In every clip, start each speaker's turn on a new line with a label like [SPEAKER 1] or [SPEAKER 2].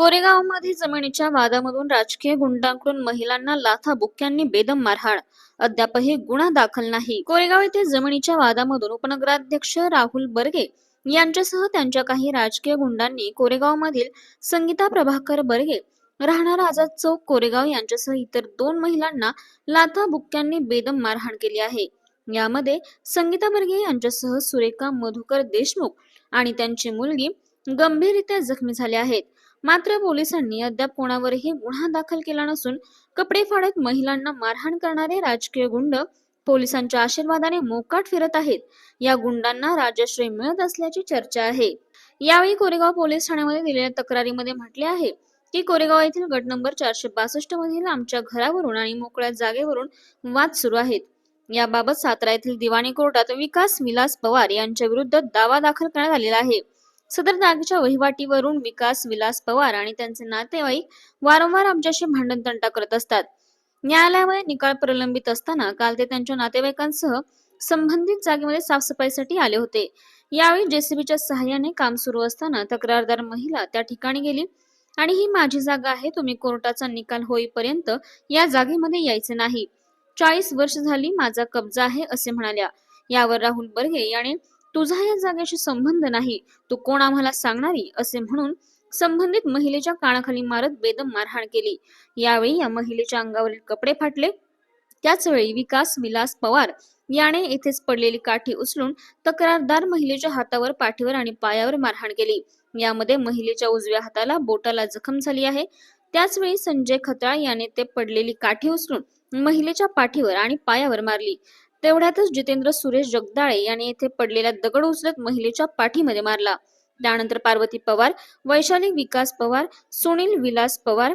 [SPEAKER 1] कोरेगावमध्ये जमिनीच्या वादामधून राजकीय गुंडांकडून महिलांना लाथा बुक्क्यांनी बेदम मारहाण. अद्यापही गुन्हा दाखल नाही. कोरेगाव येथे जमिनीच्या वादामधून उपनगराध्यक्ष राहुल बर्गे यांच्यासह त्यांच्या काही राजकीय गुंडांनी कोरेगावमधील संगीता प्रभाकर बर्गे राहणारा आझाद चौक कोरेगाव यांच्यासह इतर दोन महिलांना लाथा बुक्क्यांनी बेदम मारहाण केली आहे. यामध्ये संगीता बर्गे यांच्यासह सुरेखा मधुकर देशमुख आणि त्यांची मुलगी गंभीररित्या जखमी झाले आहेत. मात्र पोलिसांनी अद्याप कोणावरही गुन्हा दाखल केला नसून कपडे फाडत महिलांना मारहाण करणारे राजकीय गुंड पोलिसांच्या आशीर्वादाने मोकाट फिरत आहेत. या गुंडांना राजश्रय मिळत असल्याची चर्चा आहे. यावेळी कोरेगाव पोलीस ठाण्यामध्ये दिलेल्या तक्रारीमध्ये म्हटले आहे की कोरेगाव येथील गट नंबर चारशे बासष्ट मधील आमच्या घरावरून आणि मोकळ्या जागेवरून वाद सुरू आहेत. याबाबत सातारा येथील दिवाणी कोर्टात विकास विलास पवार यांच्या विरुद्ध दावा दाखल करण्यात आलेला आहे. सदर जागेच्या वहिवाटीवरून विकास विलास पवार आणि त्यांचे नातेवाईक वारंवार आमच्याशी भांडण तंटा करत असतात. न्यायालयामध्ये निकाल प्रलंबित असताना काल ते त्यांच्या नातेवाईकांसह संबंधित जागेमध्ये साफसफाईसाठी आले होते. यावेळी जेसीबीच्या सहाय्याने काम सुरू असताना तक्रारदार महिला त्या ठिकाणी गेली आणि ही माझी जागा आहे तुम्ही कोर्टाचा निकाल होईपर्यंत या जागेमध्ये यायचे नाही. चाळीस वर्ष झाली माझा कब्जा आहे असे म्हणाल्या. यावर राहुल बर्गे याने तुझा या जागेशी संबंध नाही तू कोण आम्हाला सांगणारी? असे म्हणून संबंधित महिलेच्या कानाखाली मारत बेदम मारहाण केली. यावेळी या महिलेच्या अंगावरील कपडे फाटले. त्याच वेळी विकास विलास पवार याने येथेच पडलेली काठी उचलून तक्रारदार महिलेच्या हातावर पाठीवर आणि पायावर मारहाण केली. यामध्ये महिलेच्या उजव्या हाताला बोटाला जखम झाली आहे. त्याचवेळी संजय खताळ याने ते पडलेली काठी उचलून महिलेच्या पाठीवर आणि पायावर मारली. तेवढ्यातच जितेंद्र सुरेश जगदाळे यांनी येथे पडलेला दगड उचलत महिलेच्या पाठीमध्ये मारला. त्यानंतर पार्वती पवार वैशाली विकास पवार सुनील विलास पवार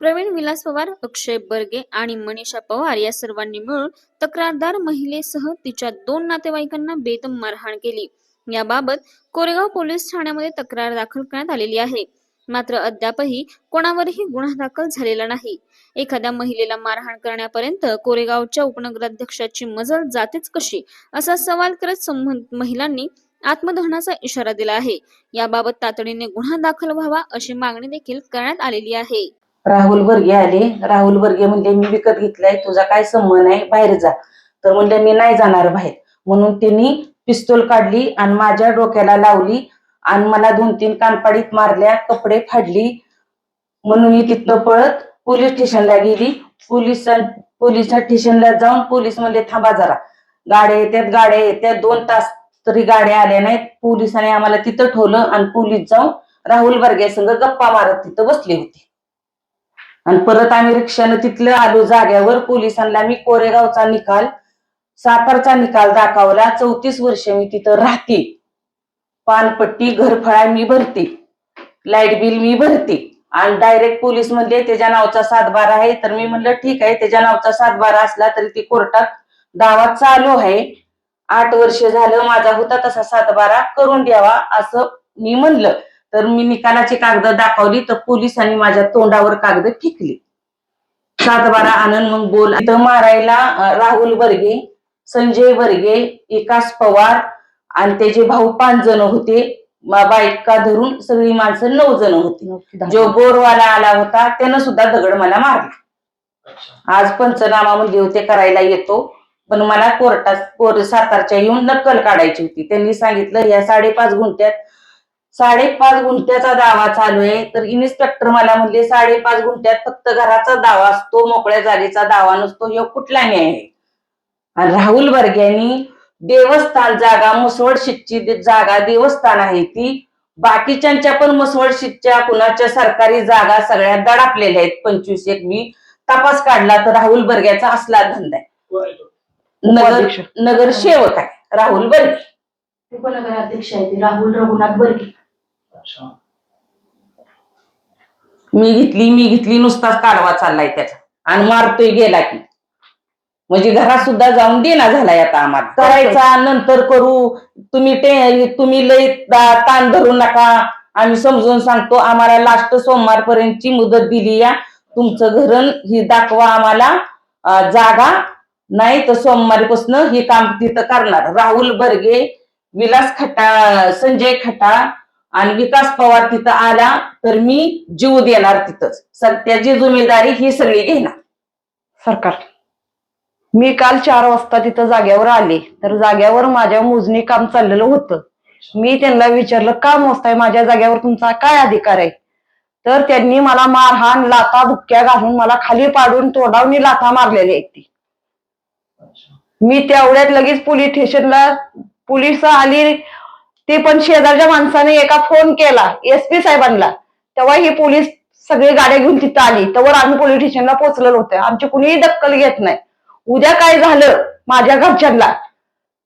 [SPEAKER 1] प्रवीण विलास पवार अक्षय बर्गे आणि मनीषा पवार या सर्वांनी मिळून तक्रारदार महिलेसह तिच्या दोन नातेवाईकांना बेदम मारहाण केली. याबाबत कोरेगाव पोलीस ठाण्यामध्ये तक्रार दाखल करण्यात आलेली आहे. मात्र अद्यापही कोणावरही गुन्हा दाखल झालेला नाही. एखाद्या महिलेला मारहाण करण्यापर्यंत कोरेगावच्या उपनगराध्यक्षाची मजल जातेच कशी असा सवाल करत संबंधित महिलांनी आत्मदहनाचा इशारा दिला आहे. याबाबत तातडीने गुन्हा दाखल व्हावा अशी मागणी देखील करण्यात आलेली आहे.
[SPEAKER 2] राहुल बर्गे आले. राहुल बर्गे म्हणले मी विकत घेतलाय तुझा काय संबंध आहे? बाहेर जा. तर म्हणले मी नाही जाणार बाहेर. म्हणून त्यांनी पिस्तूल काढली आणि माझ्या डोक्याला लावली. आणि मला दोन तीन कानपाडीत मारल्या कपडे फाडली. म्हणून मी तिथं पळत पोलीस स्टेशनला गेली. पोलीस पोलीस स्टेशनला जाऊन पोलीस म्हणले थांबा जरा. गाड्या येतात गाड्या येतात दोन तास तरी गाड्या आल्या नाहीत. पोलिसांनी आम्हाला तिथं ठेवलं आणि पोलीस जाऊन राहुल बर्गे संग गप्पा मारत तिथं बसले होते. आणि परत आम्ही रिक्षानं तिथलं आलो जाग्यावर. पोलिसांना मी कोरेगावचा निकाल सातारचा निकाल दाखवला. चौतीस वर्ष मी तिथं राहते. पानपट्टी घरफळा मी भरते. लाइट बिल मी भरते. आणि डायरेक्ट पोलीस म्हणले त्याच्या नावचा सातबारा आहे. तर मी म्हणलं ठीक आहे त्याच्या नावचा सातबारा असला तरी ती कोर्टात दावा चालू आहे. आठ वर्ष झालं माझा होता तसा सातबारा करून द्यावा असं मी म्हणलं. तर मी निकालाची कागद दाखवली तर पोलिसांनी माझ्या तोंडावर कागद फेकली सातबारा आनंद मग बोल. इथं मारायला राहुल बर्गे संजय बर्गे विकास पवार आणि त्याचे भाऊ पाच जण होते बायका धरून सगळी माणसं नऊ जण होती. जो बोरवाला आला होता त्यानं सुद्धा दगड मला मारला. आज पंचनामा म्हणजे होते करायला येतो. पण मला कोर्टात कोर सातारच्या येऊन नक्कल काढायची होती. त्यांनी सांगितलं या साडेपाच गुंठ्यात साडेपाच गुंठ्याचा दावा चालू आहे. तर इन्स्पेक्टर मला म्हणले साडेपाच गुंठ्यात फक्त घराचा दावा असतो मोकळ्या जागेचा दावा नसतो ह्यो कुठला न्याय आहे? आणि राहुल बर्ग्यांनी देवस्थान जागा मुसवड शीटची दे- जागा देवस्थान आहे ती. बाकीच्यांच्या पण मुसवड शीटच्या कुणाच्या सरकारी जागा सगळ्या दडापलेल्या आहेत. पंचवीस एक मी तपास काढला तर राहुल बर्ग्याचा असला धंदा आहे. नगर नगरसेवक आहे. राहुल बर्गे.
[SPEAKER 3] उपनगराध्यक्ष आहे ते. राहुल रघुनाथ बर्गे.
[SPEAKER 2] मी घेतली मी घेतली. नुसताच काढवा चाललाय त्याचा. आणि मारतोय गेला की. म्हणजे घरात सुद्धा जाऊन देना झालाय आता आम्हाला. करायचा नंतर करू. तुम्ही ते तुम्ही लय ताण धरू नका. आम्ही समजून सांगतो आम्हाला लास्ट सोमवारपर्यंतची मुदत दिली या. तुमचं घरण ही दाखवा आम्हाला जागा. नाही तर सोमवारीपासून हे काम तिथं करणार. राहुल बर्गे विलास खटा संजय खटा आणि विकास पवार तिथं आला तर मी जीव देणार तिथंच. सत्याची जिम्मेदारी ही सगळी घेणार.
[SPEAKER 4] सरकार. मी काल चार वाजता तिथं जाग्यावर आले तर जाग्यावर माझ्या मोजणी काम चाललेलं होतं. मी त्यांना विचारलं का मोजताय माझ्या जाग्यावर तुमचा काय अधिकार आहे? तर त्यांनी मला मारहाण लाथा बुक्क्या घालून मला खाली पाडून तोंडावनी लाथा मारलेली आहेत ती. मी तेवढ्यात लगेच पोलीस स्टेशनला पोलीस आली. ते पण शेजारच्या माणसाने एका फोन केला एस पी साहेबांना. तेव्हा ही पोलीस सगळी गाड्या घेऊन तिथं आली. तेव्हा आम्ही पोलीस स्टेशनला पोहोचलेलो होतो. आमची कुणीही दक्कल घेत नाही. उद्या काय झालं माझ्या घरच्यांना?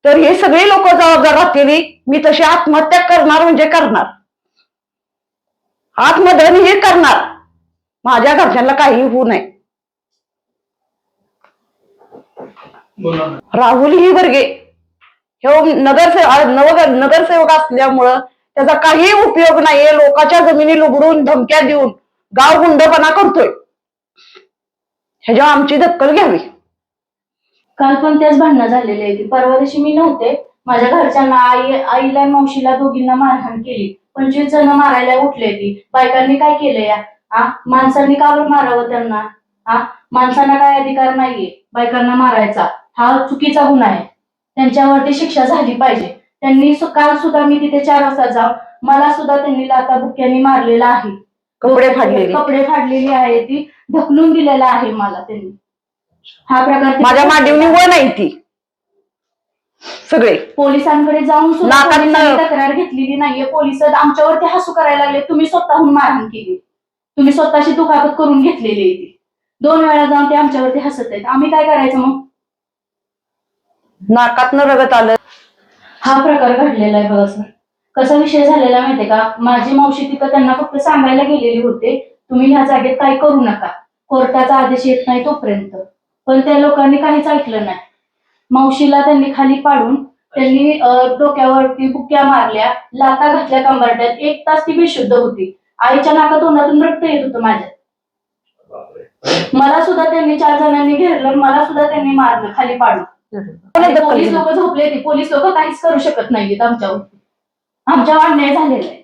[SPEAKER 4] तर हे सगळे लोक जबाबदार राहतील मी तशी आत्महत्या करणार म्हणजे करणार. आत्मदहन हे करणार. माझ्या घरच्यांना काही होऊ नये. राहुल ही वर्गे. हे नगरसेवक नगरसेवक असल्यामुळं त्याचा काही उपयोग नाहीये. लोकांच्या जमिनी लुबडून धमक्या देऊन गाव गुंडपणा करतोय. ह्याच्यावर आमची दक्कल घ्यावी.
[SPEAKER 3] काल पण त्याच भांडणं झालेले आहे. परवा दिवशी मी नव्हते. माझ्या घरच्यांना आई आईला मावशीला दोघींना मारहाण केली. पंचवीस जण मारायला उठले ती. बायकांनी काय केलं या? आ? माणसांनी का बरं मारावं त्यांना? आ? माणसांना काय अधिकार नाहीये बायकांना मारायचा. हा चुकीचा गुन्हा आहे. त्यांच्यावरती शिक्षा झाली पाहिजे. त्यांनी काल सुद्धा मी तिथे चार वाजता जाऊन मला सुद्धा त्यांनी लाता बुक्क्यांनी मारलेला आहे.
[SPEAKER 4] कपडे फाडलेली
[SPEAKER 3] आहे ती. ढकलून दिलेला आहे मला त्यांनी. हा प्रकार
[SPEAKER 4] माझ्या मांडीवनी व नाही ती. सगळे.
[SPEAKER 3] पोलिसांकडे जाऊन सुद्धा
[SPEAKER 4] नाकात न-
[SPEAKER 3] तक्रार घेतलेली नाहीये. पोलीस आमच्यावरती हसू करायला लागले. तुम्ही स्वतःहून मारहाण केली. तुम्ही स्वतःची दुखापत करून घेतलेली आहे ती. दोन वेळा जाऊन ते आमच्यावरती हसत आहेत. आम्ही काय करायचं मग?
[SPEAKER 4] नाकातनं रगत आलं.
[SPEAKER 3] हा प्रकार घडलेला आहे बघा सर. कसा विषय झालेला माहितीये का? माझी मावशी तिथं त्यांना फक्त सांगायला गेलेली होते तुम्ही ह्या जागेत काही करू नका. कोर्टाचा आदेश येत नाही तोपर्यंत. पण त्या लोकांनी काहीच ऐकलं नाही. मावशीला त्यांनी खाली पाडून त्यांनी डोक्यावरती बुक्या मारल्या लाता घातल्या कंबरट्यात. एक तास ती बेशुद्ध होती. आईच्या नाका तोंडातून रक्त येत होतं माझ्या. मला सुद्धा त्यांनी चार जणांनी घेरलं मला सुद्धा त्यांनी मारलं खाली पाडून. पोलीस? लोक झोपले ते पोलीस लोक काहीच करू शकत नाहीयेत आमच्यावर आमच्यावर अन्याय झालेला आहे.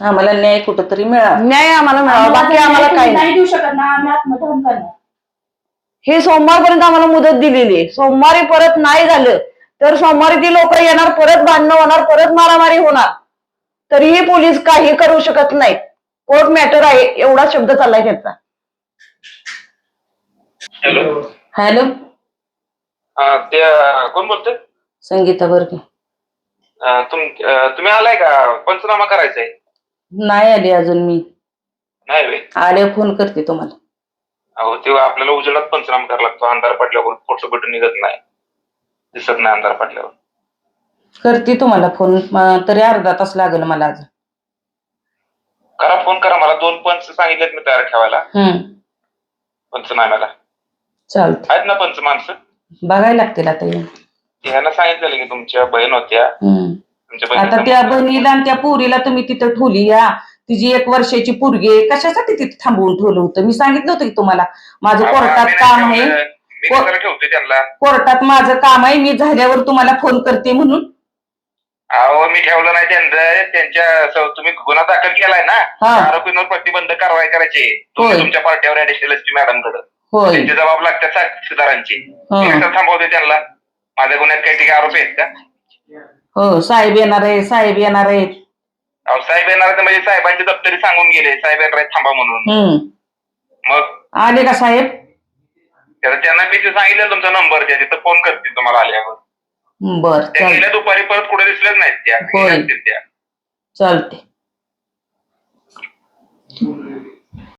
[SPEAKER 2] आम्हाला न्याय कुठंतरी मिळावा
[SPEAKER 4] न्याय आम्हाला मिळावा
[SPEAKER 3] आम्हाला
[SPEAKER 4] बाकी आम्हाला नाही
[SPEAKER 3] नाही. देऊ शकत ना. आम्ही आत्मदहन करणार.
[SPEAKER 4] हे सोमवारपर्यंत आम्हाला मुदत दिलेली आहे. सोमवारी परत नाही झालं तर सोमवारी ती लोक येणार परत भांडणं होणार परत मारामारी होणार. तरीही पोलीस काही करू शकत नाही कोर्ट मॅटर आहे एवढा शब्द चाललाय त्याचा.
[SPEAKER 5] हॅलो.
[SPEAKER 2] हॅलो.
[SPEAKER 5] ते कोण बोलतोय?
[SPEAKER 2] संगीता बर्गे.
[SPEAKER 5] तुम्ही आलाय का? पंचनामा करायचाय.
[SPEAKER 2] नाही आली अजून मी.
[SPEAKER 5] नाही
[SPEAKER 2] आले. फोन करते तुम्हाला.
[SPEAKER 5] अहो तेव्हा आपल्याला उजेडात पंचनामा करावा लागतो. अंधार पडल्यावर फोटो बिटो निघत नाही. दिसत नाही अंधार पडल्यावर.
[SPEAKER 2] करते तुम्हाला फोन. म- तरी अर्धा तास लागेल मला अजून
[SPEAKER 5] करा फोन करा. मला दोन पंच सांगितलेत मी तयार ठेवायला.
[SPEAKER 2] हम्म.
[SPEAKER 5] पंचनाम्याला.
[SPEAKER 2] चालते
[SPEAKER 5] आहेत ना पंच माणसं?
[SPEAKER 2] बघायला लागतील आता येऊन.
[SPEAKER 5] ह्यांना सांगितलेलं की तुमच्या बहीण होत्या.
[SPEAKER 2] हम्म.
[SPEAKER 5] तुमच्या
[SPEAKER 2] आता त्या बहिणीला आणि त्या पोरीला तुम्ही तिथं ठेवली या. तिची एक वर्षाची पोरगी कशासाठी तिथे थांबवून ठेवलं होतं? मी सांगितलं होतं की तुम्हाला माझं कोर्टात काम आहे.
[SPEAKER 5] त्यांना?
[SPEAKER 2] कोर्टात माझं काम आहे मी झाल्यावर तुम्हाला फोन करते म्हणून.
[SPEAKER 5] अहो मी ठेवलं नाही त्यांचं. त्यांच्या तुम्ही गुन्हा दाखल केलाय ना. आरोपींवर प्रतिबंध कारवाई करायची. तुमच्या पार्टीवर ऍडिशनल एस पी
[SPEAKER 2] मॅडमकडे
[SPEAKER 5] त्यांचे जबाब लागतात साक्षीदारांची थांबवते त्यांना? माझ्या गुन्ह्यात काही ठिकाणी आरोपी आहेत का?
[SPEAKER 2] हो साहेब येणार आहे साहेब येणार आहेत.
[SPEAKER 5] अहो साहेब येणार आहेत म्हणजे साहेबांची दप्तरी सांगून गेले. साहेब येणार आहेत थांबा म्हणून.
[SPEAKER 2] हम्म.
[SPEAKER 5] मग?
[SPEAKER 2] आले का साहेब?
[SPEAKER 5] त्याला त्यांना मी ते सांगितलं तुमचा नंबर द्या तिथं फोन करतील तुम्हाला आल्यावर.
[SPEAKER 2] बर
[SPEAKER 5] त्या
[SPEAKER 2] चाल
[SPEAKER 5] गेल्या दुपारी परत कुठे दिसल्याच नाहीत त्या.
[SPEAKER 2] होय.
[SPEAKER 5] गेल्या असतील त्या.
[SPEAKER 2] चालते